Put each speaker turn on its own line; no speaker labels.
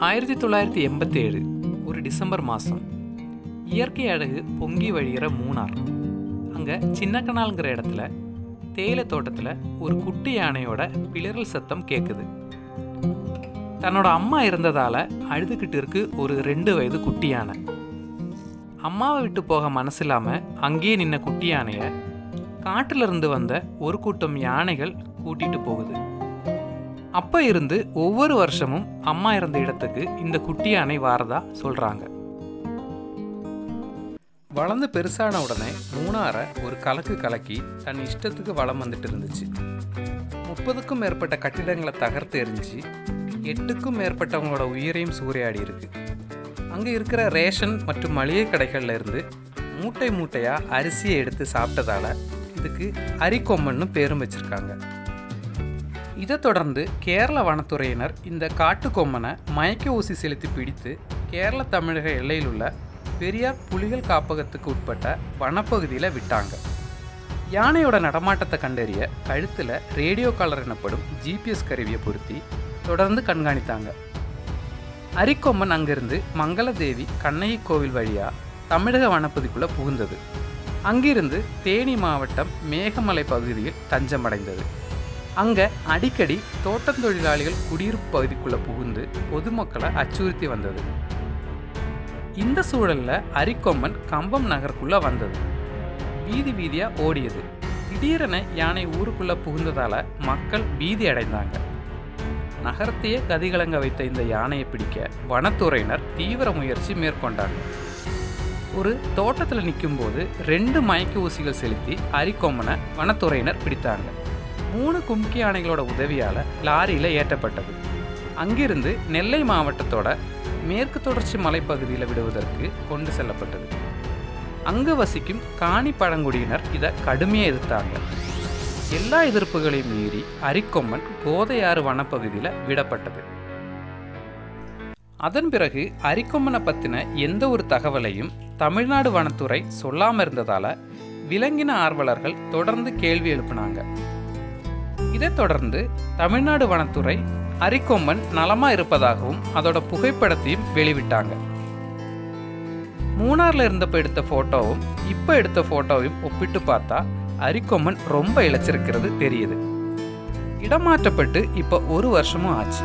ஆயிரத்தி தொள்ளாயிரத்தி எண்பத்தேழு ஒரு டிசம்பர் மாதம் இயற்கை அழகு பொங்கி வழிகிற மூணார் அங்கே சின்ன கனால்ங்கிற இடத்துல தேயிலை தோட்டத்தில் ஒரு குட்டி யானையோட பிளறல் சத்தம் கேட்குது தன்னோட அம்மா இருந்ததால் அழுதுகிட்டு இருக்கு ஒரு ரெண்டு வயது குட்டி யானை அம்மாவை விட்டு போக மனசில்லாமல் அங்கேயே நின்ன குட்டி யானையை காட்டிலிருந்து வந்த ஒரு கூட்டம் யானைகள் கூட்டிகிட்டு போகுது அப்ப இருந்து ஒவ்வொரு வருஷமும் அம்மா இருந்த இடத்துக்கு இந்த குட்டி யானை வாரதா சொல்றாங்க. வளர்ந்து பெருசான உடனே மூணாரை ஒரு கலக்கு கலக்கி தன் இஷ்டத்துக்கு வளம் வந்துட்டு இருந்துச்சு. முப்பதுக்கும் மேற்பட்ட கட்டிடங்களை தகர்த்து எரிஞ்சு எட்டுக்கும் மேற்பட்டவங்களோட உயிரையும் சூறையாடி இருக்கு. அங்கே இருக்கிற ரேஷன் மற்றும் மளிகை கடைகளில் இருந்து மூட்டை மூட்டையாக அரிசியை எடுத்து சாப்பிட்டதால இதுக்கு அரிக்கொம்மன்னு பேரும் வச்சுருக்காங்க. இதை தொடர்ந்து கேரள வனத்துறையினர் இந்த காட்டுக்கொம்மனை மயக்க ஊசி செலுத்தி பிடித்து கேரள தமிழக எல்லையில் உள்ள பெரியார் புலிகள் காப்பகத்துக்கு உட்பட்ட வனப்பகுதியில் விட்டாங்க. யானையோட நடமாட்டத்தை கண்டறிய கழுத்தில் ரேடியோ காலர் எனப்படும் ஜிபிஎஸ் கருவியை பொருத்தி தொடர்ந்து கண்காணித்தாங்க. அரிக்கொம்மன் அங்கிருந்து மங்களதேவி கண்ணகி கோவில் வழியாக தமிழக வனப்பகுதிக்குள்ளே புகுந்தது. அங்கிருந்து தேனி மாவட்டம் மேகமலை பகுதியில் தஞ்சமடைந்தது. அங்கே அடிக்கடி தோட்டத்தொழிலாளிகள் குடியிருப்பு பகுதிக்குள்ளே புகுந்து பொதுமக்களை அச்சுறுத்தி வந்தது. இந்த சூழல்ல அரிக்கொம்மன் கம்பம் நகருக்குள்ள வந்தது. வீதி வீதியா ஓடியது. திடீரென யானை ஊருக்குள்ள புகுந்ததால மக்கள் பீதி அடைந்தாங்க. நகரத்தையே கதிகலங்க வைத்த இந்த யானையை பிடிக்க வனத்துறையினர் தீவிர முயற்சி மேற்கொண்டாங்க. ஒரு தோட்டத்தில் நிற்கும்போது ரெண்டு மயக்க ஊசிகள் செலுத்தி அரிக்கொம்மனை வனத்துறையினர் பிடித்தாங்க. மூணு கும்கி யானைகளோட உதவியால் லாரியில் ஏற்றப்பட்டது. அங்கிருந்து நெல்லை மாவட்டத்தோட மேற்கு தொடர்ச்சி மலைப்பகுதியில் விடுவதற்கு கொண்டு செல்லப்பட்டது. அங்கு வசிக்கும் காணி பழங்குடியினர் இதை கடுமையாக எதிர்த்தாங்க. எல்லா எதிர்ப்புகளையும் மீறி அரிக்கொம்மன் கோதையாறு வனப்பகுதியில் விடப்பட்டது. அதன் பிறகு அரிக்கொம்மனை பற்றின எந்த ஒரு தகவலையும் தமிழ்நாடு வனத்துறை சொல்லாமல் இருந்ததால் விலங்கின ஆர்வலர்கள் தொடர்ந்து கேள்வி எழுப்பினாங்க. இதைத் தொடர்ந்து தமிழ்நாடு வனத்துறை அரிக்கொம்பன் நலமாக இருப்பதாகவும் அதோட புகைப்படத்தையும் வெளிவிட்டாங்க. மூணாரில் இருந்தப்போ எடுத்த ஃபோட்டோவும் இப்போ எடுத்த ஃபோட்டோவையும் ஒப்பிட்டு பார்த்தா அரிக்கொம்பன் ரொம்ப இழைச்சிருக்கிறது தெரியுது. இடமாற்றப்பட்டு இப்போ ஒரு வருஷமும் ஆச்சு.